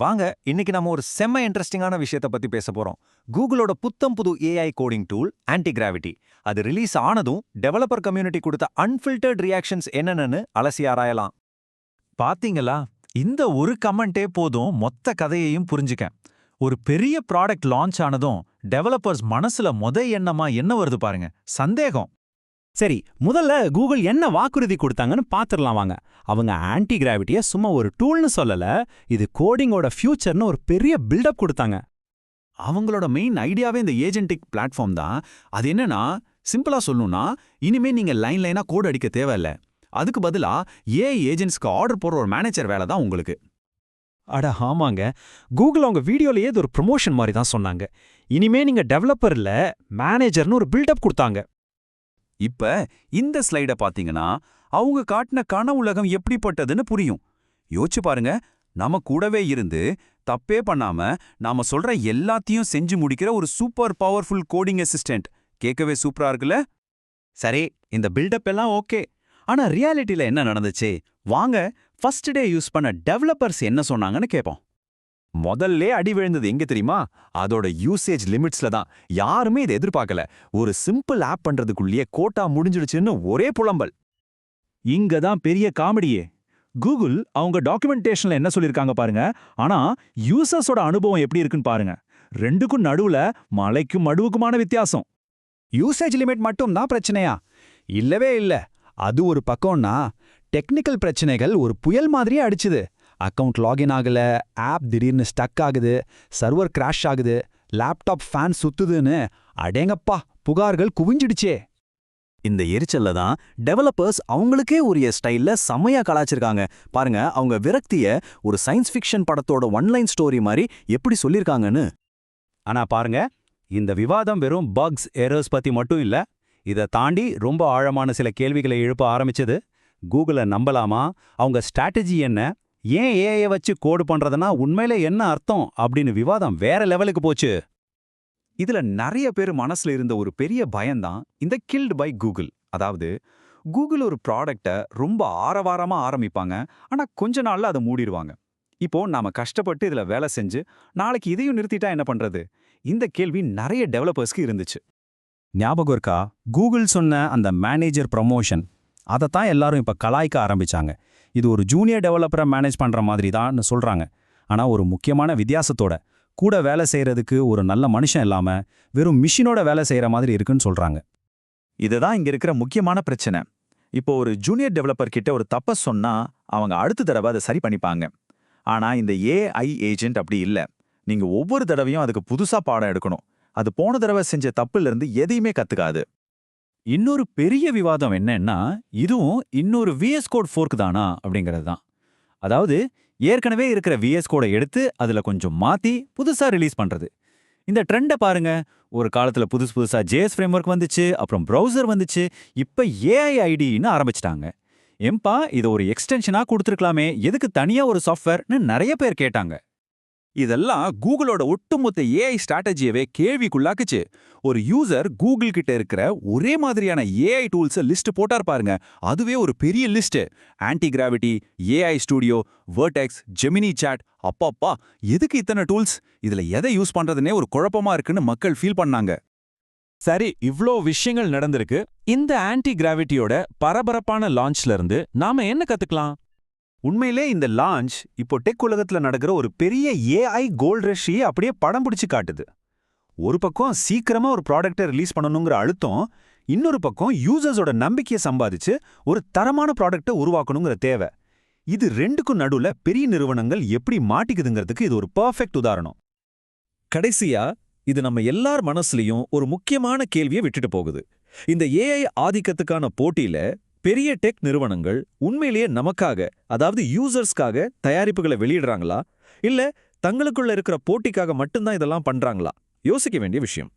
வாங்க இன்னைக்கு நம்ம ஒரு செம்ம இன்ட்ரெஸ்டிங்கான விஷயத்த பத்தி பேச போறோம். கூகுளோட புத்தம் புது AI coding tool anti gravity அது ரிலீஸ் ஆனதும் டெவலப்பர் கம்யூனிட்டி கொடுத்த அன்ஃபில்டர்ட் ரியாக்ஷன்ஸ் என்னென்னு அலசி ஆராயலாம். பாத்தீங்களா? இந்த ஒரு கமெண்டே போதும் மொத்த கதையையும் புரிஞ்சுக்க ஒரு பெரிய ப்ராடக்ட் லான்ச் ஆனதும் டெவலப்பர்ஸ் மனசுல முத எண்ணமா என்ன வருது பாருங்க சந்தேகம். சரி முதல்ல கூகுள் என்ன வாக்குறுதி கொடுத்தாங்கன்னு பாத்துரலாம் வாங்க. அவங்க ஆன்டி கிராவிட்டியை சும்மா ஒரு டூல்னு சொல்லல இது கோடிங்கோட ஃபியூச்சர்னு ஒரு பெரிய பில்டப் கொடுத்தாங்க. அவங்களோட மெயின் ஐடியாவே இந்த ஏஜென்டிக் பிளாட்ஃபார்ம் தான். அது என்னன்னா சிம்பிளா சொல்லணும்னா இனிமே நீங்க லைன் லைனா கோட் அடிக்க தேவையில்ல. அதுக்கு பதிலா ஏஐ ஏஜென்ட்ஸ்க்கு ஆர்டர் போடுற ஒரு மேனேஜர் வேலை தான் உங்களுக்கு. அட ஆமாங்க. கூகுள் அவங்க வீடியோலயே இது ஒரு ப்ரொமோஷன் மாதிரி தான் சொன்னாங்க. இனிமே நீங்க டெவலப்பர் இல்ல மேனேஜர்னு ஒரு பில்டப் கொடுத்தாங்க. இப்ப இந்த ஸ்லைட பாத்தீங்கன்னா அவங்க காட்டின கன உலகம் எப்படிப்பட்டதுன்னு புரியும். யோசிச்சு பாருங்க நம்ம கூடவே இருந்து தப்பே பண்ணாம நாம சொல்ற எல்லாத்தையும் செஞ்சு முடிக்கிற ஒரு சூப்பர் பவர்ஃபுல் கோடிங் அசிஸ்டன்ட். கேட்கவே சூப்பரா இருக்குல்ல? சரி இந்த பில்டப் எல்லாம் ஓகே. ஆனா ரியாலிட்டில என்ன நடந்துச்சு? வாங்க ஃபர்ஸ்ட் டே யூஸ் பண்ண டெவலப்பர்ஸ் என்ன சொன்னாங்கன்னு கேட்போம் முதல்ல அடி விழுந்தது எங்க தெரியுமா? அதோட யூசேஜ் லிமிட்ஸ்ல தான். யாருமே இதை எதிர்பார்க்கல. ஒரு சிம்பிள் ஆப் பண்றதுக்குள்ளேயே கோட்டா முடிஞ்சிடுச்சுன்னு ஒரே புலம்பல். இங்க தான் பெரிய காமெடியே. கூகுள் அவங்க டாக்குமெண்டேஷன்ல என்ன சொல்லிருக்காங்க பாருங்க. ஆனா யூசர்ஸோட அனுபவம் எப்படி இருக்குன்னு பாருங்க. ரெண்டுக்கும் நடுவுல மலைக்கும் மடுவுக்குமான வித்தியாசம். யூசேஜ் லிமிட் மட்டும் தான் பிரச்சனையா? இல்லவே இல்ல. அது ஒரு பக்கம்னா டெக்னிக்கல் பிரச்சனைகள் ஒரு புயல் மாதிரியே அடிச்சுது. அக்கவுண்ட் லாகின் ஆகல ஆப் திடீர்னு ஸ்டக் ஆகுது சர்வர் கிராஷ் ஆகுது லேப்டாப் ஃபேன் சுத்துதுன்னு அடேங்கப்பா புகார்கள் குவிஞ்சிடுச்சே. இந்த எரிச்சல்ல தான் டெவலப்பர்ஸ் அவங்களுக்கே உரிய ஸ்டைல்ல செம்மையா கலாச்சிருக்காங்க பாருங்க அவங்க விரக்திய ஒரு சயின்ஸ் ஃபிக்ஷன் படத்தோட ஒன்லைன் ஸ்டோரி மாதிரி எப்படி சொல்லியிருக்காங்கன்னு ஆனா பாருங்க இந்த விவாதம் வெறும் பக்ஸ் எரர்ஸ் பத்தி மட்டும் இல்ல இதை தாண்டி ரொம்ப ஆழமான சில கேள்விகளை எழுப்ப ஆரம்பிச்சது. கூகுளை நம்பலாமா? அவங்க ஸ்ட்ராட்டஜி என்ன? ஏன் ஏஐ வச்சு கோடு பண்றதுனா உண்மையில என்ன அர்த்தம் அப்படின்னு விவாதம் வேற லெவலுக்கு போச்சு. இதுல நிறைய பேர் மனசுல இருந்த ஒரு பெரிய பயம்தான் இந்த கில்டு பை கூகுள் அதாவது கூகுள் ஒரு ப்ராடக்டை ரொம்ப ஆரவாரமா ஆரம்பிப்பாங்க ஆனா கொஞ்ச நாள்ல அதை மூடிடுவாங்க. இப்போ நாம கஷ்டப்பட்டு இதுல வேலை செஞ்சு நாளைக்கு இதையும் நிறுத்திட்டா என்ன பண்றது? இந்த கேள்வி நிறைய டெவலப்பர்ஸ்க்கு இருந்துச்சு. ஞாபகம் இருக்கா? கூகுள் சொன்ன அந்த மேனேஜர் ப்ரமோஷன் அதைத்தான் எல்லாரும் இப்ப கலாய்க்க ஆரம்பிச்சாங்க. இது ஒரு ஜூனியர் டெவலப்பரை மேனேஜ் பண்ற மாதிரி தான் சொல்றாங்க. ஆனா ஒரு முக்கியமான வித்தியாசத்தோட கூட வேலை செய்யறதுக்கு ஒரு நல்ல மனுஷன் இல்லாம வெறும் மிஷினோட வேலை செய்யற மாதிரி இருக்குன்னு சொல்றாங்க. இதுதான் இங்க இருக்கிற முக்கியமான பிரச்சனை. இப்போ ஒரு ஜூனியர் டெவலப்பர் கிட்ட ஒரு தப்ப சொன்னா அவங்க அடுத்த தடவை அதை சரி பண்ணிப்பாங்க. ஆனா இந்த ஏஐ ஏஜென்ட் அப்படி இல்ல. நீங்க ஒவ்வொரு தடவையும் அதுக்கு புதுசா பாடம் எடுக்கணும். அது போன தடவை செஞ்ச தப்புல இருந்து எதையுமே கத்துக்காது. இன்னொரு பெரிய விவாதம் என்னன்னா இதுவும் இன்னொரு விஎஸ் கோட் ஃபோர்க் தானா அப்படிங்கிறது தான். அதாவது ஏற்கனவே இருக்கிற விஎஸ் கோடை எடுத்து அதுல கொஞ்சம் மாத்தி புதுசா ரிலீஸ் பண்றது. இந்த ட்ரெண்டை பாருங்க. ஒரு காலத்துல புதுசு புதுசா ஜேஎஸ் ஃப்ரேம்ஒர்க் வந்துச்சு அப்புறம் ப்ரௌசர் வந்துச்சு இப்ப ஏஐ ஐடின்னு ஆரம்பிச்சிட்டாங்க. எம்பா இதை ஒரு எக்ஸ்டென்ஷனா கொடுத்துருக்கலாமே எதுக்கு தனியா ஒரு சாஃப்ட்வேர்னு நிறைய பேர் கேட்டாங்க. இதெல்லாம் கூகுளோட ஒட்டுமொத்த ஏஐ ஸ்ட்ராட்டஜியவே கேள்விக்குள்ளாக்குச்சு. ஒரு யூசர் கூகுள் கிட்ட இருக்கிற ஒரே மாதிரியான ஏஐ டூல்ஸை லிஸ்ட் போட்டார் பாருங்க. அதுவே ஒரு பெரிய list Antigravity AI studio Vertex Gemini chat அப்பப்பா எதுக்கு இத்தனை டூல்ஸ் இதுல எதை யூஸ் பண்றதுனே ஒரு குழப்பமா இருக்குன்னு மக்கள் ஃபீல் பண்ணாங்க. சரி இவ்ளோ விஷயங்கள் நடந்திருக்கு. இந்த ஆன்டி கிராவிட்டியோட பரபரப்பான லான்ச்ல இருந்து நாம என்ன கத்துக்கலாம்? உண்மையிலே இந்த லான்ச் இப்போ டெக் உலகத்துல நடக்கிற ஒரு பெரிய ஏஐ கோல்ட் ரஷ்ஷையே அப்படியே படம் பிடிச்சு காட்டுது. ஒரு பக்கம் சீக்கிரமா ஒரு ப்ராடக்டை ரிலீஸ் பண்ணணுங்கிற அழுத்தம் இன்னொரு பக்கம் யூசர்ஸோட நம்பிக்கையை சம்பாதிச்சு ஒரு தரமான ப்ராடக்டை உருவாக்கணுங்கிற தேவை. இது ரெண்டுக்கும் நடுவுல பெரிய நிறுவனங்கள் எப்படி மாட்டிக்குதுங்கிறதுக்கு இது ஒரு பர்ஃபெக்ட் உதாரணம். கடைசியா இது நம்ம எல்லார் மனசுலயும் ஒரு முக்கியமான கேள்வியை விட்டுட்டு போகுது. இந்த ஏஐ ஆதிக்கத்துக்கான போட்டியில பெரிய டெக் நிறுவனங்கள் உண்மையிலேயே நமக்காக அதாவது யூசர்ஸ்க்காக தயாரிப்புகளை வெளியிடுறாங்களா? இல்ல தங்களுக்குள்ள இருக்கிற போட்டிக்காக மட்டும்தான் இதெல்லாம் பண்றாங்களா? யோசிக்க வேண்டிய விஷயம்.